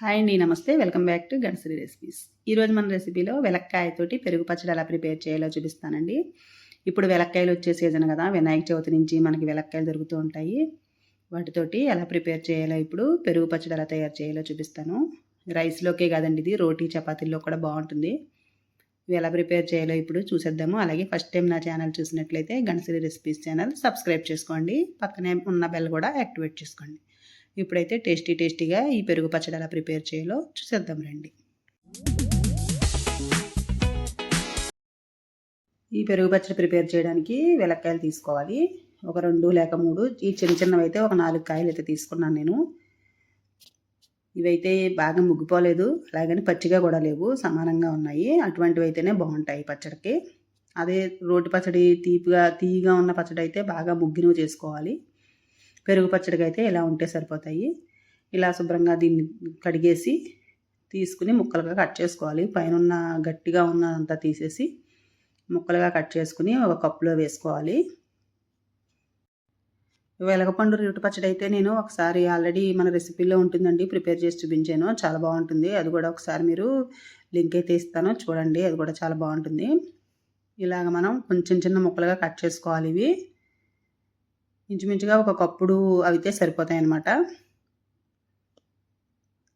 Hi అండి నమస్తే. Welcome back to Ganashri recipes. ఈరోజు మన రెసిపీలో వెలక్కాయతోటి పెరుగు పచ్చడి ఎలా ప్రిపేర్ చేయాలో చూపిస్తానండి. ఇప్పుడు వెలక్కాయలు వచ్చే సీజన్ కదా వినాయక చవితి నుంచి మనకి వెలక్కాయలు దొరుకుతూ ఉంటాయి. వాటితోటి ఎలా ప్రిపేర్ చేయాలో ఇప్పుడు పెరుగు పచ్చడి ఎలా తయారు చేయాలో చూపిస్తాను. రైస్లోకే కాదండి ఇది రోటీ చపాతీల్లో కూడా బాగుంటుంది. ఇవి ఎలా ప్రిపేర్ చేయాలో ఇప్పుడు చూసేద్దాము. అలాగే ఫస్ట్ టైం నా ఛానల్ చూసినట్లయితే గణశ్రీ రెసిపీస్ ఛానల్ సబ్స్క్రైబ్ చేసుకోండి. పక్కనే ఉన్న బెల్ కూడా యాక్టివేట్ చేసుకోండి. ఇప్పుడైతే టేస్టీ టేస్టీగా ఈ పెరుగు పచ్చడి ఎలా ప్రిపేర్ చేయాలో చూసేద్దాం రండి. ఈ పెరుగు పచ్చడి ప్రిపేర్ చేయడానికి వెలక్కాయలు తీసుకోవాలి. ఒక రెండు లేక మూడు ఈ చిన్న చిన్నవి అయితే ఒక నాలుగు కాయలు అయితే తీసుకున్నాను నేను. ఇవైతే బాగా ముగ్గిపోలేదు అలాగని పచ్చిగా కూడా లేవు సమానంగా ఉన్నాయి. అటువంటివి అయితేనే బాగుంటాయి పచ్చడికి. అదే రోటి పచ్చడి తీపిగా తీయగా ఉన్న పచ్చడి అయితే బాగా ముగ్గినవి చేసుకోవాలి. పెరుగు పచ్చడికి అయితే ఇలా ఉంటే సరిపోతాయి. ఇలా శుభ్రంగా దీన్ని కడిగేసి తీసుకుని ముక్కలుగా కట్ చేసుకోవాలి. పైన గట్టిగా ఉన్నదంతా తీసేసి ముక్కలుగా కట్ చేసుకుని ఒక కప్పులో వేసుకోవాలి. వెలగపండు రేటు పచ్చడి అయితే నేను ఒకసారి ఆల్రెడీ మన రెసిపీలో ఉంటుందండి. ప్రిపేర్ చేసి చూపించాను. చాలా బాగుంటుంది. అది కూడా ఒకసారి మీరు లింక్ అయితే ఇస్తాను. చూడండి అది కూడా చాలా బాగుంటుంది. ఇలాగ మనం కొంచెం చిన్న ముక్కలుగా కట్ చేసుకోవాలి ఇవి. ఇంచుమించుగా ఒక కప్పుడు అవితే సరిపోతాయి అన్నమాట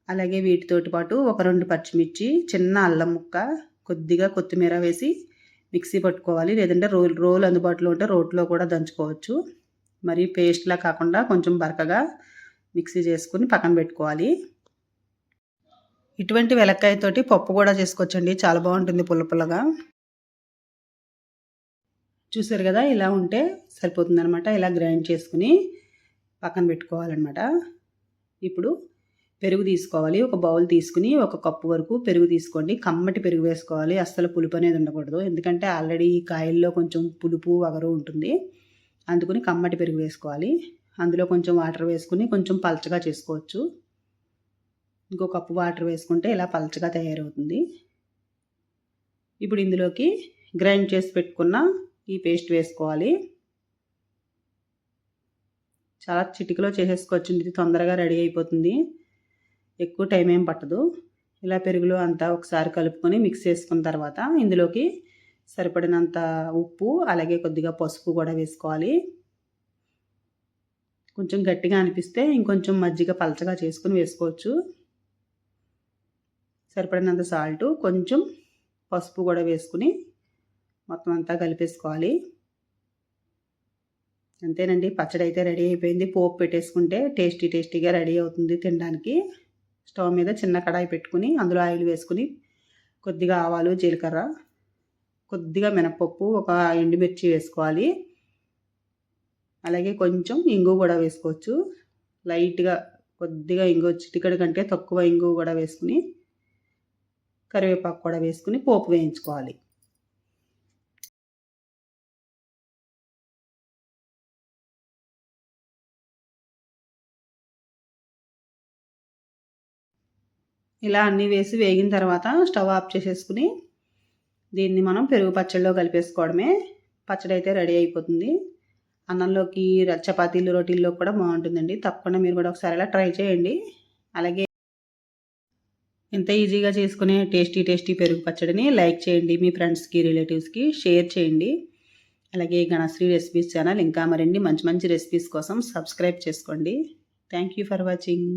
అలాగే వీటితోటి పాటు ఒక రెండు పచ్చిమిర్చి చిన్న అల్లం ముక్క కొద్దిగా కొత్తిమీర వేసి మిక్సీ పట్టుకోవాలి. లేదంటే రోల్ రోల్ అందుబాటులో ఉంటే రోట్లో కూడా దంచుకోవచ్చు. మరి పేస్ట్లా కాకుండా కొంచెం బరకగా మిక్సీ చేసుకుని పక్కన పెట్టుకోవాలి. ఇటువంటి వెలక్కాయతోటి పప్పు కూడా చేసుకోవచ్చండి. చాలా బాగుంటుంది పుల్ల పుల్లగా. చూసారు కదా ఇలా ఉంటే సరిపోతుందనమాట ఇలా గ్రైండ్ చేసుకుని పక్కన పెట్టుకోవాలన్నమాట. ఇప్పుడు పెరుగు తీసుకోవాలి. ఒక బౌల్ తీసుకుని ఒక కప్పు వరకు పెరుగు తీసుకోండి. కమ్మటి పెరుగు వేసుకోవాలి. అస్సలు పులుపు అనేది ఉండకూడదు. ఎందుకంటే ఆల్రెడీ కాయల్లో కొంచెం పులుపు వగరు ఉంటుంది. అందుకుని కమ్మటి పెరుగు వేసుకోవాలి. అందులో కొంచెం వాటర్ వేసుకుని కొంచెం పలచగా చేసుకోవచ్చు. ఇంకో కప్పు వాటర్ వేసుకుంటే ఇలా పలచగా తయారవుతుంది. ఇప్పుడు ఇందులోకి గ్రైండ్ చేసి పెట్టుకున్న ఈ పేస్ట్ వేసుకోవాలి. చాలా చిటికలో చేసేసుకోవచ్చు ఇది తొందరగా రెడీ అయిపోతుంది. ఎక్కువ టైం ఏం పట్టదు. ఇలా పెరుగులో అంతా ఒకసారి కలుపుకొని మిక్స్ చేసుకున్న తర్వాత ఇందులోకి సరిపడినంత ఉప్పు అలాగే కొద్దిగా పసుపు కూడా వేసుకోవాలి. కొంచెం గట్టిగా అనిపిస్తే ఇంకొంచెం మజ్జిగ పలచగా చేసుకుని వేసుకోవచ్చు. సరిపడినంత సాల్ట్ కొంచెం పసుపు కూడా వేసుకుని మొత్తం అంతా కలిపేసుకోవాలి. అంతేనండి పచ్చడి అయితే రెడీ అయిపోయింది. పోపు పెట్టేసుకుంటే టేస్టీ టేస్టీగా రెడీ అవుతుంది తినడానికి. స్టవ్ మీద చిన్న కడాయి పెట్టుకుని అందులో ఆయిల్ వేసుకుని కొద్దిగా ఆవాలు జీలకర్ర కొద్దిగా మినపప్పు ఒక ఎండుమిర్చి వేసుకోవాలి. అలాగే కొంచెం ఇంగు కూడా వేసుకోవచ్చు. లైట్గా కొద్దిగా ఇంగు చిటికడి కంటే తక్కువ ఇంగు కూడా వేసుకుని కరివేపాకు కూడా వేసుకుని పోపు వేయించుకోవాలి. ఇలా అన్నీ వేసి వేగిన తర్వాత స్టవ్ ఆఫ్ చేసేసుకుని దీన్ని మనం పెరుగు పచ్చడిలో కలిపేసుకోవడమే. పచ్చడి అయితే రెడీ అయిపోతుంది. అన్నంలోకి చపాతీలు రొటీల్లో కూడా బాగుంటుందండి. తప్పకుండా మీరు కూడా ఒకసారి అలా ట్రై చేయండి. అలాగే ఎంత ఈజీగా చేసుకునే టేస్టీ టేస్టీ పెరుగు పచ్చడిని లైక్ చేయండి. మీ ఫ్రెండ్స్కి రిలేటివ్స్కి షేర్ చేయండి. అలాగే గణశ్రీ రెసిపీస్ ఛానల్ ఇంకా మరిన్ని మంచి మంచి రెసిపీస్ కోసం సబ్స్క్రైబ్ చేసుకోండి. Thank you for watching.